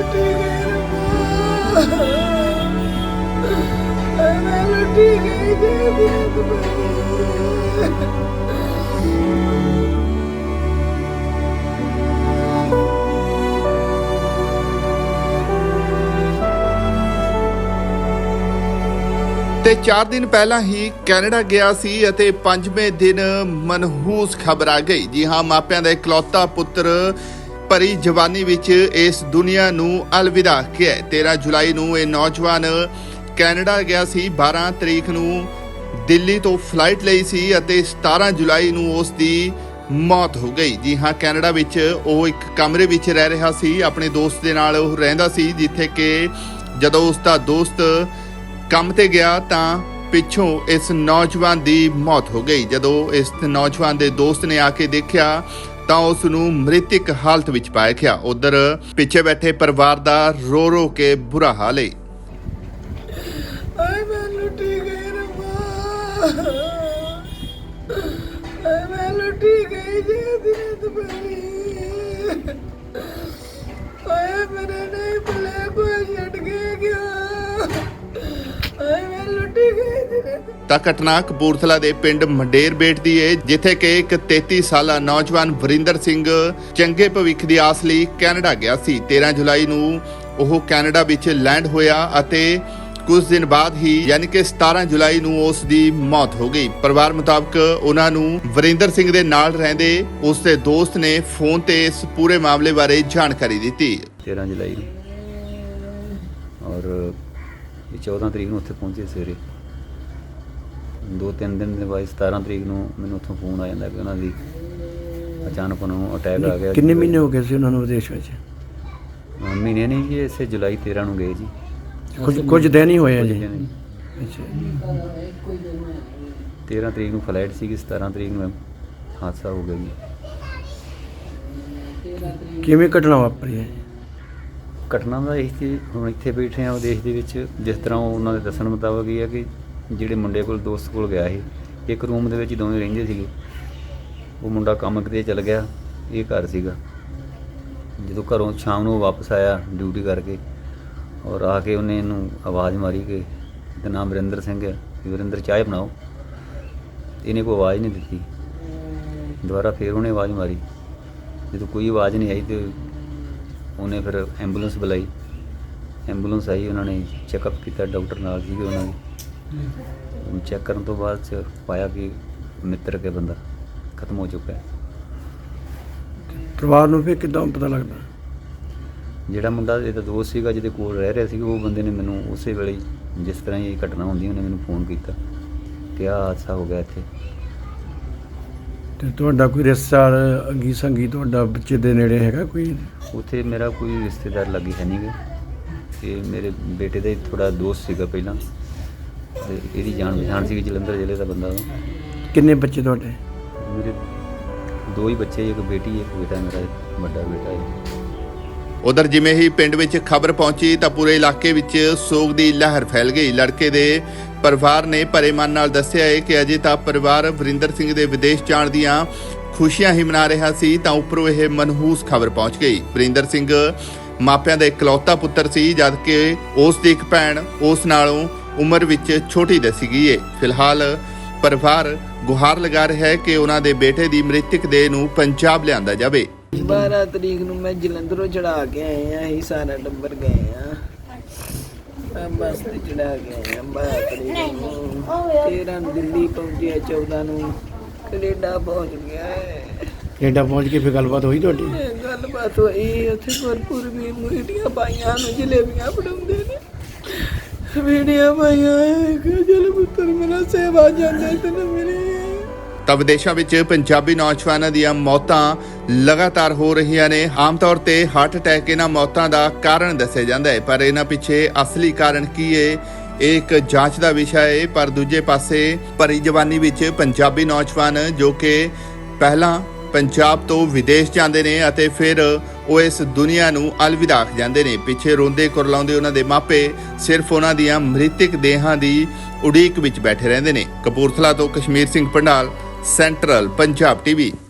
ਲੁੱਟੀ ਗਈ ਰਮਾ ਮੈਂ ਲੁੱਟੀ ਗਈ ਦੇ ਦੇ ਦੁਬਾਰੇ ਤੇ 4 ਦਿਨ ਪਹਿਲਾਂ ਹੀ ਕੈਨੇਡਾ ਗਿਆ ਸੀ ਅਤੇ ਪੰਜਵੇਂ ਦਿਨ ਮਨਹੂਸ ਖਬਰ ਆ ਗਈ। ਜੀ ਹਾਂ, ਮਾਪਿਆਂ ਦਾ ਇਕਲੌਤਾ ਪੁੱਤਰ ਭਰੀ ਜਵਾਨੀ ਵਿੱਚ ਇਸ ਦੁਨੀਆ ਨੂੰ ਅਲਵਿਦਾ ਕਿਹਾ। 13 ਜੁਲਾਈ ਨੂੰ ਇਹ ਨੌਜਵਾਨ ਕੈਨੇਡਾ ਗਿਆ ਸੀ। 12 ਤਰੀਕ ਨੂੰ ਦਿੱਲੀ ਤੋਂ ਫਲਾਈਟ ਲਈ ਸੀ ਅਤੇ 17 ਜੁਲਾਈ ਨੂੰ ਉਸ ਦੀ ਮੌਤ ਹੋ ਗਈ। ਜੀ ਹਾਂ, ਕੈਨੇਡਾ ਵਿੱਚ ਉਹ ਇੱਕ ਕਮਰੇ ਵਿੱਚ ਰਹਿ ਰਿਹਾ ਸੀ। ਆਪਣੇ ਦੋਸਤ ਦੇ ਨਾਲ ਉਹ ਰਹਿੰਦਾ ਸੀ, ਜਿੱਥੇ ਕਿ ਜਦੋਂ ਉਸ ਦਾ ਦੋਸਤ ਕੰਮ ਤੇ ਗਿਆ ਤਾਂ ਪਿੱਛੋਂ ਇਸ ਨੌਜਵਾਨ ਦੀ ਮੌਤ ਹੋ ਗਈ। ਜਦੋਂ ਇਸ ਨੌਜਵਾਨ ਦੇ ਦੋਸਤ ਨੇ ਆ ਕੇ ਦੇਖਿਆ ਤਾਂ ਉਸ ਨੂੰ ਮ੍ਰਿਤਕ ਹਾਲਤ ਵਿੱਚ ਪਾਇਆ ਗਿਆ। ਉਧਰ ਪਿੱਛੇ ਬੈਠੇ ਪਰਿਵਾਰ ਦਾ ਰੋ ਰੋ ਕੇ ਬੁਰਾ ਹਾਲ ਏ ਆਏ ਮੈਂ ਲੁੱਟੀ ਗਈ ਰਮਾ ਆਏ ਮੈਂ ਲੁੱਟੀ ਗਈ ਦੇ ਦੇ ਦੁਬਾਰੇ ਆਏ ਮੇਰੇ ਤਾਂ ਘਟਨਾ ਕਪੂਰਥਲਾ ਦੇ ਪਿੰਡ ਮੰਡੇਰ ਬੇਟ ਦੀ ਹੈ ਜਿੱਥੇ ਕਿ ਇੱਕ 33 ਸਾਲਾ ਨੌਜਵਾਨ ਵਰਿੰਦਰ ਸਿੰਘ ਚੰਗੇ ਭਵਿੱਖ ਦੀ ਆਸ ਲਈ ਕੈਨੇਡਾ ਗਿਆ ਸੀ। 13 ਜੁਲਾਈ ਨੂੰ ਉਹ ਕੈਨੇਡਾ ਵਿੱਚ ਲੈਂਡ ਹੋਇਆ ਅਤੇ ਕੁਝ ਦਿਨ ਬਾਅਦ ਹੀ ਯਾਨੀ ਕਿ 17 ਜੁਲਾਈ ਨੂੰ ਉਸ ਦੀ ਮੌਤ ਹੋ ਗਈ। ਪਰਿਵਾਰ ਮੁਤਾਬਕ ਉਹਨਾਂ ਨੂੰ ਵਰਿੰਦਰ ਸਿੰਘ ਦੇ ਨਾਲ ਰਹਿੰਦੇ ਉਸ ਦੇ ਦੋਸਤ ਨੇ ਫੋਨ ਤੇ ਇਸ ਪੂਰੇ ਮਾਮਲੇ ਬਾਰੇ ਜਾਣਕਾਰੀ ਦਿੱਤੀ। 13 ਜੁਲਾਈ ਨੂੰ। ਔਰ 14 ਤਰੀਕ ਨੂੰ ਉੱਥੇ ਪਹੁੰਚੇ ਸਵੇਰੇ। ਦੋ ਤਿੰਨ ਦਿਨ ਦੇ ਬਾਅਦ 17 ਤਰੀਕ ਨੂੰ ਮੈਨੂੰ ਉੱਥੋਂ ਫੋਨ ਆ ਜਾਂਦਾ ਕਿ ਉਹਨਾਂ ਦੀ ਅਚਾਨਕ ਉਹਨਾਂ ਨੂੰ ਅਟੈਕ ਆ ਗਿਆ। ਕਿੰਨੇ ਮਹੀਨੇ ਹੋ ਗਏ ਸੀ ਉਹਨਾਂ ਨੂੰ ਵਿਦੇਸ਼ ਵਿੱਚ? ਮਹੀਨੇ ਨਹੀਂ ਜੀ ਇਸੇ ਜੁਲਾਈ 13 ਨੂੰ ਗਏ ਜੀ। ਕੁਝ ਕੁਝ ਦਿਨ ਹੀ ਹੋਏ ਜੀ। ਅੱਛਾ। 13 ਤਰੀਕ ਨੂੰ ਫਲਾਈਟ ਸੀਗੀ 17 ਤਰੀਕ ਨੂੰ ਹਾਦਸਾ ਹੋ ਗਿਆ ਜੀ। ਕਿਵੇਂ ਘਟਨਾ ਵਾਪਰੀ ਹੈ? ਘਟਨਾ ਦਾ ਇਹ ਕਿ ਹੁਣ ਇੱਥੇ ਬੈਠੇ ਆ ਵਿਦੇਸ਼ ਦੇ ਵਿੱਚ ਜਿਸ ਤਰ੍ਹਾਂ ਉਹ ਉਹਨਾਂ ਦੇ ਦੱਸਣ ਮੁਤਾਬਕ ਇਹ ਹੈ ਕਿ ਜਿਹੜੇ ਮੁੰਡੇ ਕੋਲ ਦੋਸਤ ਕੋਲ ਗਿਆ ਸੀ, ਇੱਕ ਰੂਮ ਦੇ ਵਿੱਚ ਦੋਵੇਂ ਰਹਿੰਦੇ ਸੀਗੇ। ਉਹ ਮੁੰਡਾ ਕੰਮ ਕਿਤੇ ਚਲ ਗਿਆ, ਇਹ ਘਰ ਸੀਗਾ। ਜਦੋਂ ਘਰੋਂ ਸ਼ਾਮ ਨੂੰ ਉਹ ਵਾਪਸ ਆਇਆ ਡਿਊਟੀ ਕਰਕੇ ਔਰ ਆ ਕੇ ਉਹਨੇ ਇਹਨੂੰ ਆਵਾਜ਼ ਮਾਰੀ ਕਿ ਤੇ ਨਾਮ ਵਰਿੰਦਰ ਸਿੰਘ ਹੈ, ਵੀ ਵਰਿੰਦਰ ਚਾਹ ਬਣਾਓ। ਇਹਨੇ ਕੋਈ ਆਵਾਜ਼ ਨਹੀਂ ਦਿੱਤੀ। ਦੁਬਾਰਾ ਫੇਰ ਉਹਨੇ ਆਵਾਜ਼ ਮਾਰੀ। ਜਦੋਂ ਕੋਈ ਆਵਾਜ਼ ਨਹੀਂ ਆਈ ਤੇ ਉਹਨੇ ਫਿਰ ਐਂਬੂਲੈਂਸ ਬੁਲਾਈ। ਐਂਬੂਲੈਂਸ ਆਈ, ਉਹਨਾਂ ਨੇ ਚੈੱਕਅਪ ਕੀਤਾ, ਡਾਕਟਰ ਨਾਲ ਸੀਗੇ ਉਹਨਾਂ ਦੇ। ਚੈੱਕ ਕਰਨ ਤੋਂ ਬਾਅਦ ਚ ਪਾਇਆ ਕਿ ਮਿੱਤਰ ਕੇ ਬੰਦਾ ਖਤਮ ਹੋ ਚੁੱਕਾ ਹੈ। ਪਰਿਵਾਰ ਨੂੰ ਫਿਰ ਕਿਦਾਂ ਪਤਾ ਲੱਗਦਾ? ਜਿਹੜਾ ਮੁੰਡਾ ਇਹਦਾ ਦੋਸਤ ਸੀਗਾ ਜਿਹਦੇ ਕੋਲ ਰਹਿ ਰਿਹਾ ਸੀ ਉਹ ਬੰਦੇ ਨੇ ਮੈਨੂੰ ਉਸੇ ਵੇਲੇ ਹੀ, ਜਿਸ ਤਰ੍ਹਾਂ ਹੀ ਇਹ ਘਟਨਾ ਹੁੰਦੀ ਉਹਨੇ ਮੈਨੂੰ ਫੋਨ ਕੀਤਾ ਕਿ ਆਹ ਹਾਦਸਾ ਹੋ ਗਿਆ ਇੱਥੇ। ਤੇ ਤੁਹਾਡਾ ਕੋਈ ਰਿਸ਼ਤੇਦਾਰ ਅੰਗੀ ਸੰਗੀ ਤੁਹਾਡਾ ਬੱਚੇ ਦੇ ਨੇੜੇ ਹੈਗਾ ਕੋਈ? ਉੱਥੇ ਮੇਰਾ ਕੋਈ ਰਿਸ਼ਤੇਦਾਰ ਲੱਗੀ ਹੈ ਨਹੀਂਗੇ ਤੇ ਮੇਰੇ ਬੇਟੇ ਦਾ ਹੀ ਥੋੜਾ ਦੋਸਤ ਸੀਗਾ ਪਹਿਲਾਂ। ਤੇ ਇਹਦੀ ਜਾਣ ਪਛਾਣ ਸੀਗੀ ਜਲੰਧਰ ਜ਼ਿਲ੍ਹੇ ਦਾ ਬੰਦਾ ਉਹ ਕਿੰਨੇ ਬੱਚੇ ਤੁਹਾਡੇ? ਮੇਰੇ ਦੋ ਹੀ ਬੱਚੇ ਇੱਕ ਬੇਟੀ ਇੱਕ ਬੇਟਾ ਮੇਰਾ ਵੱਡਾ ਬੇਟਾ ਹੈ। ਉਧਰ ਜਿਵੇਂ ਹੀ ਪਿੰਡ ਵਿੱਚ ਖਬਰ ਪਹੁੰਚੀ ਤਾਂ ਪੂਰੇ ਇਲਾਕੇ ਵਿੱਚ ਸੋਗ ਦੀ ਲਹਿਰ ਫੈਲ ਗਈ। ਲੜਕੇ ਦੇ ਪਰਿਵਾਰ ਨੇ ਭਰੇ ਮਨ ਨਾਲ ਦੱਸਿਆ ਹੈ ਕਿ ਅਜੇ ਤਾਂ ਪਰਿਵਾਰ ਵਰਿੰਦਰ ਸਿੰਘ ਦੇ ਵਿਦੇਸ਼ ਜਾਣ ਦੀਆਂ ਖੁਸ਼ੀਆਂ ਹੀ ਮਨਾ ਰਿਹਾ ਸੀ ਤਾਂ ਉੱਪਰੋਂ ਇਹ ਮਨਹੂਸ ਖਬਰ ਪਹੁੰਚ ਗਈ। ਵਰਿੰਦਰ ਸਿੰਘ ਮਾਪਿਆਂ ਦਾ ਇਕਲੌਤਾ ਪੁੱਤਰ ਸੀ ਜਦ ਕਿ ਉਸ ਦੀ ਇੱਕ ਭੈਣ ਉਸ ਨਾਲੋਂ ਉਮਰ ਵਿੱਚ ਛੋਟੀ ਦੱਸੀ ਗਈ ਹੈ ਫਿਲਹਾਲ ਪਰਿਵਾਰ ਗੁਹਾਰ ਲਗਾ ਰਿਹਾ ਹੈ ਕਿ ਉਹਨਾਂ ਦੇ ਬੇਟੇ ਦੀ ਮ੍ਰਿਤਕ ਦੇਹ ਨੂੰ ਪੰਜਾਬ ਲਿਆਂਦਾ ਜਾਵੇ। 12 ਤਰੀਕ ਨੂੰ ਮੈਂ ਜਲੰਧਰੋਂ ਚੜਾ ਕੇ ਆਏ ਆ ਅਸੀਂ ਸਾਰਾ ਟੱਬਰ ਗਏ ਆ ਆ ਬੱਸ ਤੇ ਚੜਾ ਕੇ ਆਏ ਆ 12 ਤਰੀਕ ਨੂੰ। 13 ਨੂੰ ਦਿੱਲੀ ਪਹੁੰਚਿਆ 14 ਨੂੰ। ਕੈਨੇਡਾ ਪਹੁੰਚ ਗਿਆ ਹੈ। ਕੈਨੇਡਾ ਪਹੁੰਚ ਕੇ ਫਿਰ ਗੱਲਬਾਤ ਹੋਈ ਤੁਹਾਡੀ? ਇਹ ਗੱਲਬਾਤ ਹੋਈ ਉੱਥੇ ਭਰਪੂਰ ਵੀ ਮੁਰਗੀਆਂ ਪਾਈਆਂ ਨੂੰ ਜਲੇਬੀਆਂ ਫੜਾਉਂਦੇ ਨੇ। ਵੀਡੀਓ ਪਾਈਆਂ ਕਿ ਜਲ ਪੁੱਤਰ ਮੇਰਾ ਸੇਵਾ ਜਾਂਦੇ ਤੈਨੂੰ ਮਿਲੀ ਤਾਂ ਵਿਦੇਸ਼ਾਂ ਵਿੱਚ ਪੰਜਾਬੀ ਨੌਜਵਾਨਾਂ ਦੀਆਂ ਮੌਤਾਂ ਲਗਾਤਾਰ ਹੋ ਰਹੀਆਂ ਨੇ। ਆਮ ਤੌਰ ਤੇ ਹਾਰਟ ਅਟੈਕ ਇਹਨਾਂ ਮੌਤਾਂ ਦਾ ਕਾਰਨ ਦੱਸਿਆ ਜਾਂਦਾ ਹੈ, ਪਰ ਇਹਨਾਂ ਪਿੱਛੇ ਅਸਲੀ ਕਾਰਨ ਕੀ ਹੈ, ਇਹ ਇੱਕ ਜਾਂਚ ਦਾ ਵਿਸ਼ਾ ਹੈ। ਪਰ ਦੂਜੇ ਪਾਸੇ ਭਰੀ ਜਵਾਨੀ ਵਿੱਚ ਪੰਜਾਬੀ ਨੌਜਵਾਨ ਜੋ ਕਿ ਪਹਿਲਾਂ ਪੰਜਾਬ ਤੋਂ ਵਿਦੇਸ਼ ਜਾਂਦੇ ਨੇ ਅਤੇ ਫਿਰ ਉਹ ਇਸ ਦੁਨੀਆ ਨੂੰ ਅਲਵਿਦਾ ਆਖ ਜਾਂਦੇ ਨੇ। ਪਿੱਛੇ ਰੋਂਦੇ ਕੁਰਲਾਉਂਦੇ ਉਹਨਾਂ ਦੇ ਮਾਪੇ ਸਿਰਫ ਉਹਨਾਂ ਦੀਆਂ ਮ੍ਰਿਤਕ ਦੇਹਾਂ ਦੀ ਉਡੀਕ ਵਿੱਚ ਬੈਠੇ ਰਹਿੰਦੇ ਨੇ। ਕਪੂਰਥਲਾ ਤੋਂ ਕਸ਼ਮੀਰ ਸਿੰਘ ਪੰਡਾਲ, ਸੈਂਟਰਲ ਪੰਜਾਬ ਟੀਵੀ।